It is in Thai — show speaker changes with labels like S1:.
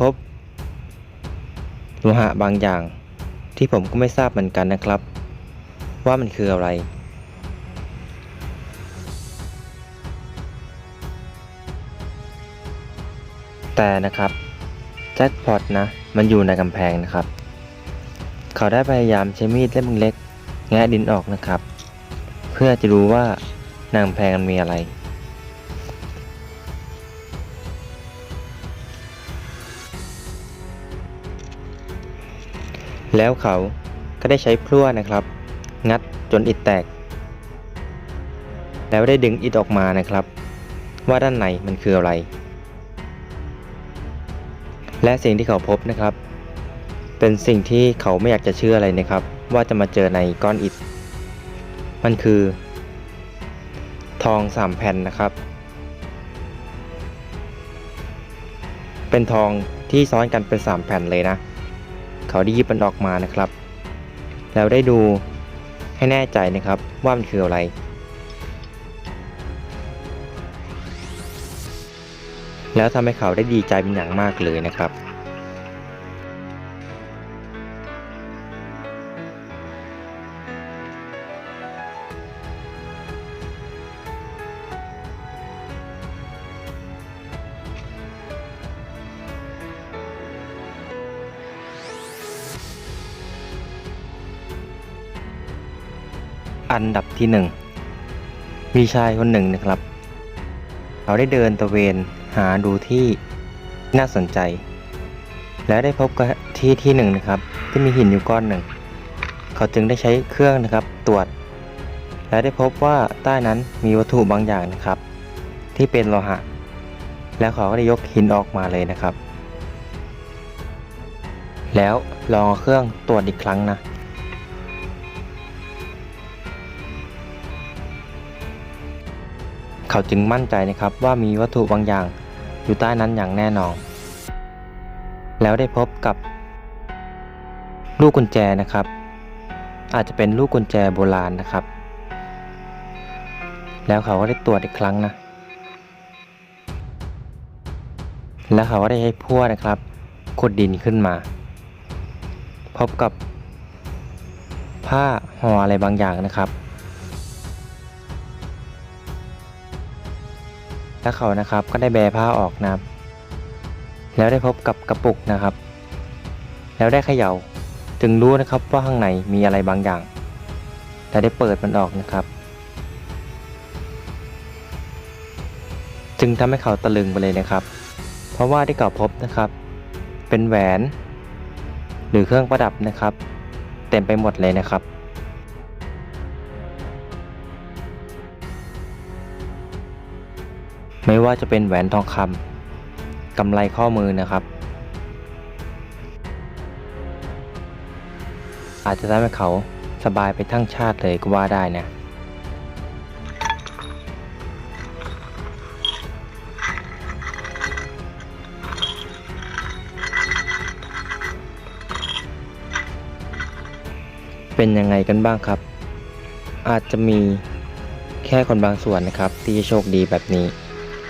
S1: พบโลหะบางอย่างที่ผมก็ไม่ทราบเหมือนกันนะครับ ว่ามันคืออะไร แต่นะครับแจ็คพอตนะ มันอยู่ในกำแพงนะครับ เขาได้พยายามใช้มีดเล่มเล็ก แงะดินออกนะครับ เพื่อจะรู้ว่านกำแพงมันมีอะไร แล้วเขาก็ได้ใช้พลั่วนะครับ งัดจนอิฐแตก แล้วได้ดึงอิฐออกมานะครับ ว่าด้านในมันคืออะไร และสิ่งที่เขาพบนะครับ เป็นสิ่งที่เขาไม่อยากจะเชื่ออะไรนะครับ ว่าจะมาเจอในก้อนอิฐมันคือ ทองสามแผ่นนะครับ เป็นทองที่ซ้อนกันเป็นสามแผ่นเลยนะ เขาได้ยิบมันออกมานะครับ แล้วได้ดูให้แน่ใจนะครับว่ามันคืออะไร แล้วทำให้เขาได้ดีใจเป็นอย่างมากเลยนะครับ อันดับที่หนึ่งมีชายคนหนึ่งนะครับ เขาได้เดินตะเวนหาดูที่น่าสนใจ แล้วได้พบกับที่ที่หนึ่งนะครับ ที่มีหินอยู่ก้อนหนึ่ง เขาจึงได้ใช้เครื่องนะครับตรวจ และได้พบว่าใต้นั้นมีวัตถุบางอย่างนะครับ ที่เป็นโลหะ แล้วเขาก็ได้ยกหินออกมาเลยนะครับ แล้วลองเครื่องตรวจอีกครั้งนะ เขาจึงมั่นใจนะครับว่ามีวัตถุบางอย่างอยู่ใต้นั้นอย่างแน่นอน แล้วได้พบกับ ลูกกุญแจนะครับ อาจจะเป็นลูกกุญแจโบราณนะครับ แล้วเขาก็ได้ตรวจอีกครั้งนะ แล้วเขาก็ได้ให้พั่วนะครับขุดดินขึ้นมา พบกับ ผ้าห่ออะไรบางอย่างนะครับ เขานะครับก็ได้แบผ้าออกนะครับ แล้วได้พบกับกระปุกนะครับ แล้วได้เขย่าจึงรู้นะครับว่าข้างในมีอะไรบางอย่างและได้เปิดมันออกนะครับ จึงทำให้เขาตะลึงไปเลยนะครับ เพราะว่าที่เขาพบนะครับ เป็นแหวน หรือเครื่องประดับนะครับ เต็มไปหมดเลยนะครับ ไม่ว่าจะเป็นแหวนทองคำกำไรข้อมือนะครับ อาจจะทำให้เขาสบายไปทั้งชาติเลยก็ว่าได้นะเป็นยังไงกันบ้างครับ อาจจะมีแค่คนบางส่วนนะครับ ที่จะโชคดีแบบนี้ แ